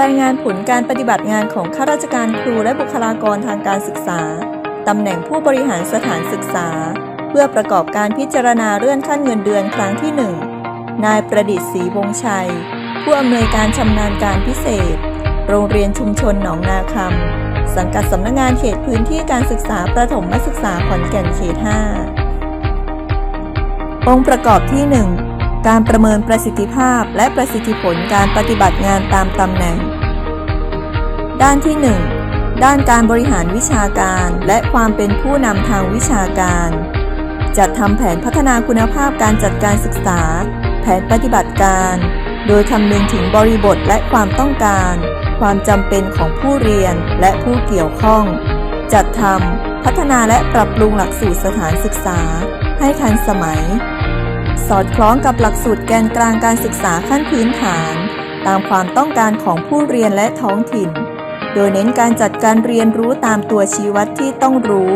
รายงานผลการปฏิบัติงานของข้าราชการครูและบุคลากรทางการศึกษา ตำแหน่งผู้บริหารสถานศึกษา เพื่อประกอบการพิจารณาเลื่อนขั้นเงินเดือนครั้งที่ 1 นายประดิษฐ์ศรีวงชัย ผู้อำนวยการชำนาญการพิเศษ โรงเรียนชุมชนหนองนาคำสังกัดสำนักงานเขตพื้นที่การศึกษาประถมศึกษาขอนแก่นเขต 5 องค์ประกอบที่ 1 การประเมินประสิทธิภาพและประสิทธิผลการปฏิบัติงานตามตำแหน่ง ด้านที่ 1 ด้านการบริหารวิชาการและความเป็นผู้นำทางวิชาการ จัดทำแผนพัฒนาคุณภาพการจัดการศึกษา แผนปฏิบัติการ โดยคำนึงถึงบริบทและความต้องการ ความจำเป็นของผู้เรียนและผู้เกี่ยวข้อง จัดทำพัฒนาและปรับปรุงหลักสูตรสถานศึกษา ให้ทันสมัย สอดคล้องกับหลักสูตรแกนกลางการศึกษาขั้นพื้นฐาน ตามความต้องการของผู้เรียนและท้องถิ่น โดยเน้นการจัดการเรียนรู้ตามตัวชี้วัดที่ต้องรู้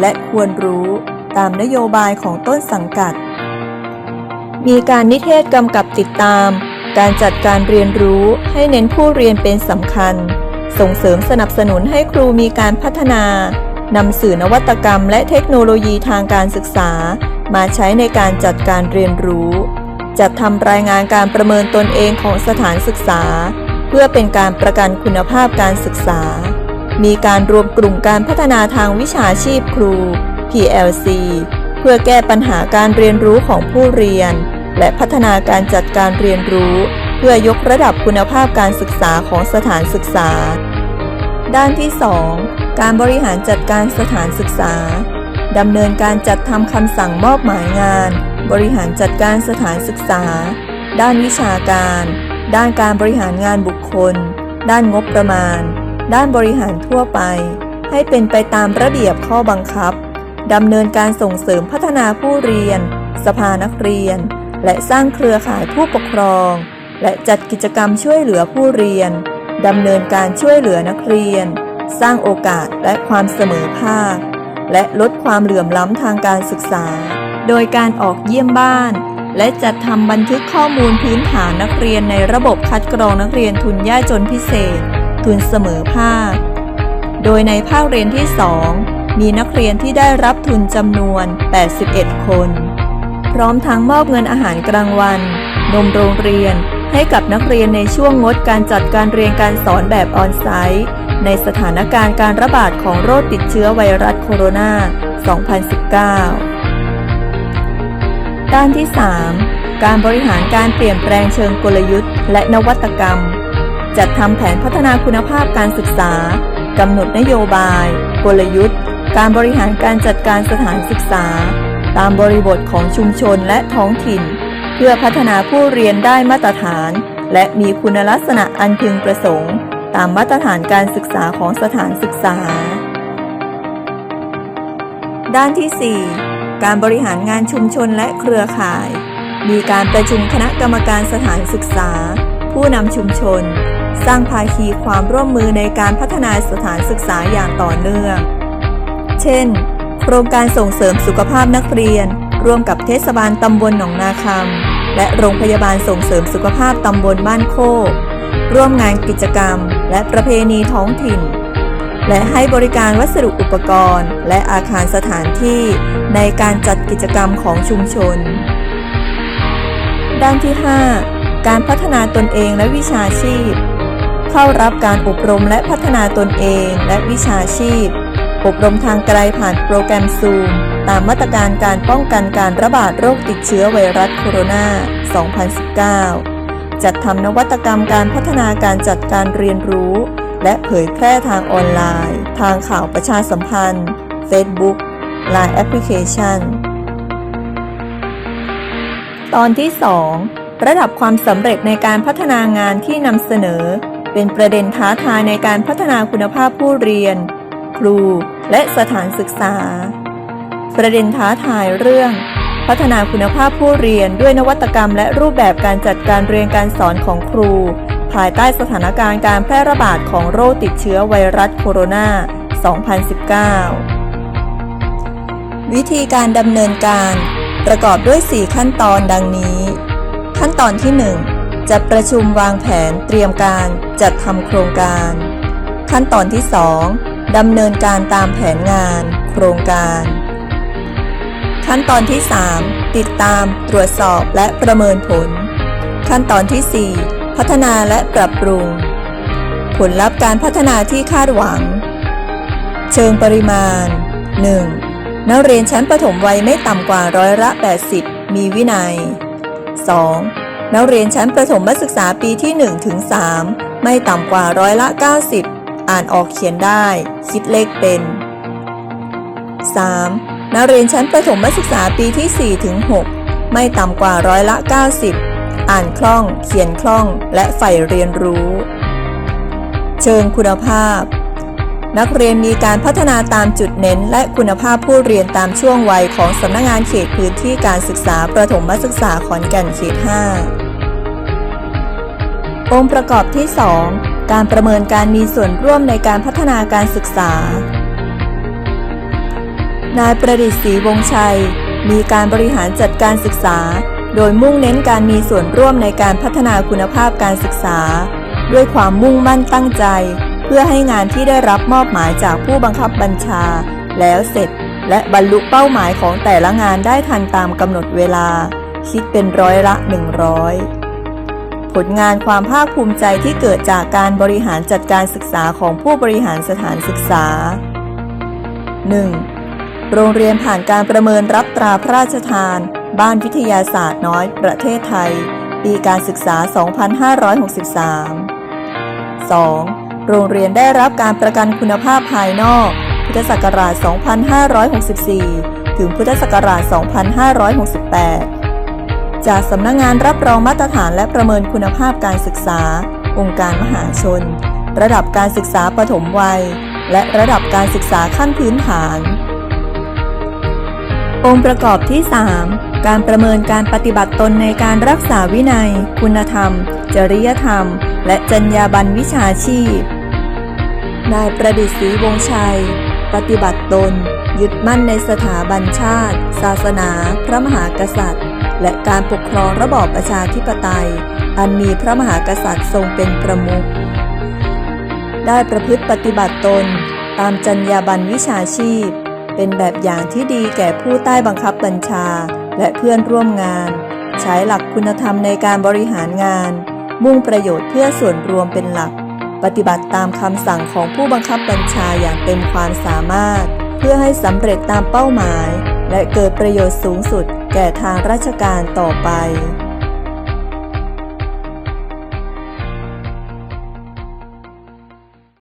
และควรรู้ตามนโยบายของต้นสังกัด มีการนิเทศกำกับติดตาม การจัดการเรียนรู้ให้เน้นผู้เรียนเป็นสำคัญ ส่งเสริมสนับสนุนให้ครูมีการพัฒนานำสื่อนวัตกรรมและเทคโนโลยีทางการศึกษา มาใช้ในการจัดการเรียนรู้ จัดทำรายงานการประเมินตนเองของสถานศึกษา เพื่อเป็นการประกันคุณภาพการศึกษา มีการรวมกลุ่มการพัฒนาทางวิชาชีพครู PLC เพื่อแก้ปัญหาการเรียนรู้ของผู้เรียน และพัฒนาการจัดการเรียนรู้ เพื่อยกระดับคุณภาพการศึกษาของสถานศึกษา ด้านที่ 2 การบริหารจัดการสถานศึกษา ดำเนินการจัดทำคำสั่งมอบหมายงาน บริหารจัดการสถานศึกษา ด้านวิชาการ ด้านการบริหารงานบุคคล ด้านงบประมาณ ด้านบริหารทั่วไป ให้เป็นไปตามระเบียบข้อบังคับดำเนินการส่งเสริมพัฒนาผู้เรียน สภานักเรียน และสร้างเครือข่ายผู้ปกครอง และจัดกิจกรรมช่วยเหลือผู้เรียนดำเนินการช่วยเหลือนักเรียน สร้างโอกาสและความเสมอภาค และลดความเหลื่อมล้ำทางการศึกษา โดยการออกเยี่ยมบ้าน และจัดทำบันทึกข้อมูลพื้นฐานนักเรียนในระบบคัดกรองนักเรียนทุนยากจนพิเศษ ทุนเสมอภาค โดยในภาคเรียนที่ 2 มีนักเรียนที่ได้รับทุนจำนวน 81 คน พร้อมทั้งมอบเงินอาหารกลางวัน นมโรงเรียน ให้กับนักเรียนในช่วงงดการจัดการเรียนการสอนแบบออนไซต์ในสถานการณ์การระบาดของโรคติดเชื้อไวรัสโคโรนา 2019 ด้านที่ 3 การบริหารการเปลี่ยนแปลงเชิงกลยุทธ์ และนวัตกรรม จัดทำแผนพัฒนาคุณภาพการศึกษากำหนดนโยบาย กลยุทธ์ การบริหารการจัดการสถานศึกษา ตามบริบทของชุมชนและท้องถิ่น เพื่อพัฒนาผู้เรียนได้มาตรฐาน และมีคุณลักษณะอันพึงประสงค์ ตามมาตรฐานการศึกษาของสถานศึกษา ด้านที่ 4 การบริหารงานชุมชนและเครือข่าย มีการประชุมคณะกรรมการสถานศึกษา ผู้นำชุมชน สร้างภาคีความร่วมมือในการพัฒนาสถานศึกษาอย่างต่อเนื่อง เช่น โครงการส่งเสริมสุขภาพนักเรียน ร่วมกับเทศบาลตำบลหนองนาคำและโรงพยาบาลส่งเสริมสุขภาพตำบลบ้านโคกร่วมงานกิจกรรม และประเพณีท้องถิ่น และให้บริการวัสดุอุปกรณ์ และอาคารสถานที่ในการจัดกิจกรรมของชุมชน ด้านที่ 5 การพัฒนาตนเองและวิชาชีพ เข้ารับการอบรมและพัฒนาตนเองและวิชาชีพ อบรมทางไกลผ่านโปรแกรมซูมตามมาตรการการป้องกันการระบาดโรคติดเชื้อไวรัสโคโรนา 2019 จัดทำนวัตกรรมการพัฒนาการจัดการเรียนรู้ และเผยแพร่ทางออนไลน์ ทางข่าวประชาสัมพันธ์ Facebook Line Application ตอนที่ 2 ระดับความสำเร็จในการพัฒนางานที่นำเสนอ เป็นประเด็นท้าทายในการพัฒนาคุณภาพผู้เรียน ครูและสถานศึกษา ประเด็นท้าทายเรื่อง พัฒนาคุณภาพผู้เรียนด้วยนวัตกรรม และรูปแบบการจัดการเรียนการสอนของครู ภายใต้สถานการณ์การแพร่ระบาดของโรคติดเชื้อไวรัสโคโรนา 2019 วิธีการดำเนินการ ประกอบด้วย 4 ขั้นตอนดังนี้ ขั้นตอนที่ 1 จัดประชุมวางแผนเตรียมการจัดทำโครงการ ขั้นตอนที่ 2 ดำเนินการตามแผนงาน โครงการ ขั้นตอนที่ 3 ติดตามตรวจสอบและประเมินผล ขั้นตอนที่ 4 พัฒนาและปรับปรุง ผลลัพธ์การพัฒนาที่คาดหวัง เชิงปริมาณ 1. นักเรียนชั้นประถมวัยไม่ต่ำกว่าร้อยละ 80 มีวินัย 2. นักเรียนชั้นประถมศึกษาปีที่1ถึง3ไม่ต่ำกว่าร้อยละ 90 อ่านออกเขียนได้ คิดเลขเป็น 3. นักเรียนชั้นประถมศึกษาปีที่ 4 ถึง 6 ไม่ต่ำกว่าร้อยละ 90 อ่านคล่อง เขียนคล่อง และใฝ่เรียนรู้ เชิงคุณภาพ นักเรียนมีการพัฒนาตามจุดเน้น และคุณภาพผู้เรียนตามช่วงวัยของสำนักงานเขตพื้นที่การศึกษาประถมศึกษาขอนแก่นเขต 5 องค์ประกอบที่ 2 การประเมินการมีส่วนร่วมในการพัฒนาการศึกษา นายประดิษฐ์ศรีวงศ์ชัย มีการบริหารจัดการศึกษา โดยมุ่งเน้นการมีส่วนร่วมในการพัฒนาคุณภาพการศึกษา ด้วยความมุ่งมั่นตั้งใจ เพื่อให้งานที่ได้รับมอบหมายจากผู้บังคับบัญชา แล้วเสร็จ และบรรลุเป้าหมายของแต่ละงานได้ทันตามกำหนดเวลา คิดเป็นร้อยละ 100 ผลงานความภาคภูมิใจที่เกิดจากการบริหารจัดการศึกษาของผู้บริหารสถานศึกษา 1. โรงเรียนผ่านการประเมินรับตราพระราชทาน บ้านวิทยาศาสตร์น้อย ประเทศไทย ปีการศึกษา 2563 2. โรงเรียนได้รับการประกันคุณภาพภายนอก พุทธศักราช 2564 ถึงพุทธศักราช 2568 จากสำนักงงานรับรองมาตรฐานและประเมินคุณภาพการศึกษา องค์การมหาชน ระดับการศึกษาปฐมวัย และระดับการศึกษาขั้นพื้นฐาน องค์ประกอบที่ 3 การประเมินการปฏิบัติตนในการรักษาวินัย คุณธรรม จริยธรรม และจรรยาบรรณวิชาชีพ นายประดิษฐ์ศรีวงศ์ชัย ปฏิบัติตน ยึดมั่นในสถาบันชาติ ศาสนา พระมหากษัตริย์ และการปกครองระบอบประชาธิปไตย อันมีพระมหากษัตริย์ทรงเป็นประมุข ได้ประพฤติปฏิบัติตน ตามจรรยาบรรณวิชาชีพ เป็นแบบอย่างที่ดีแก่ผู้ใต้บังคับบัญชา และเพื่อนร่วมงาน ใช้หลักคุณธรรมในการบริหารงาน มุ่งประโยชน์เพื่อส่วนรวมเป็นหลัก ปฏิบัติตามคำสั่งของผู้บังคับบัญชาอย่างเต็มความสามารถ เพื่อให้สำเร็จตามเป้าหมาย และเกิดประโยชน์สูงสุด แก่ทางราชการต่อไป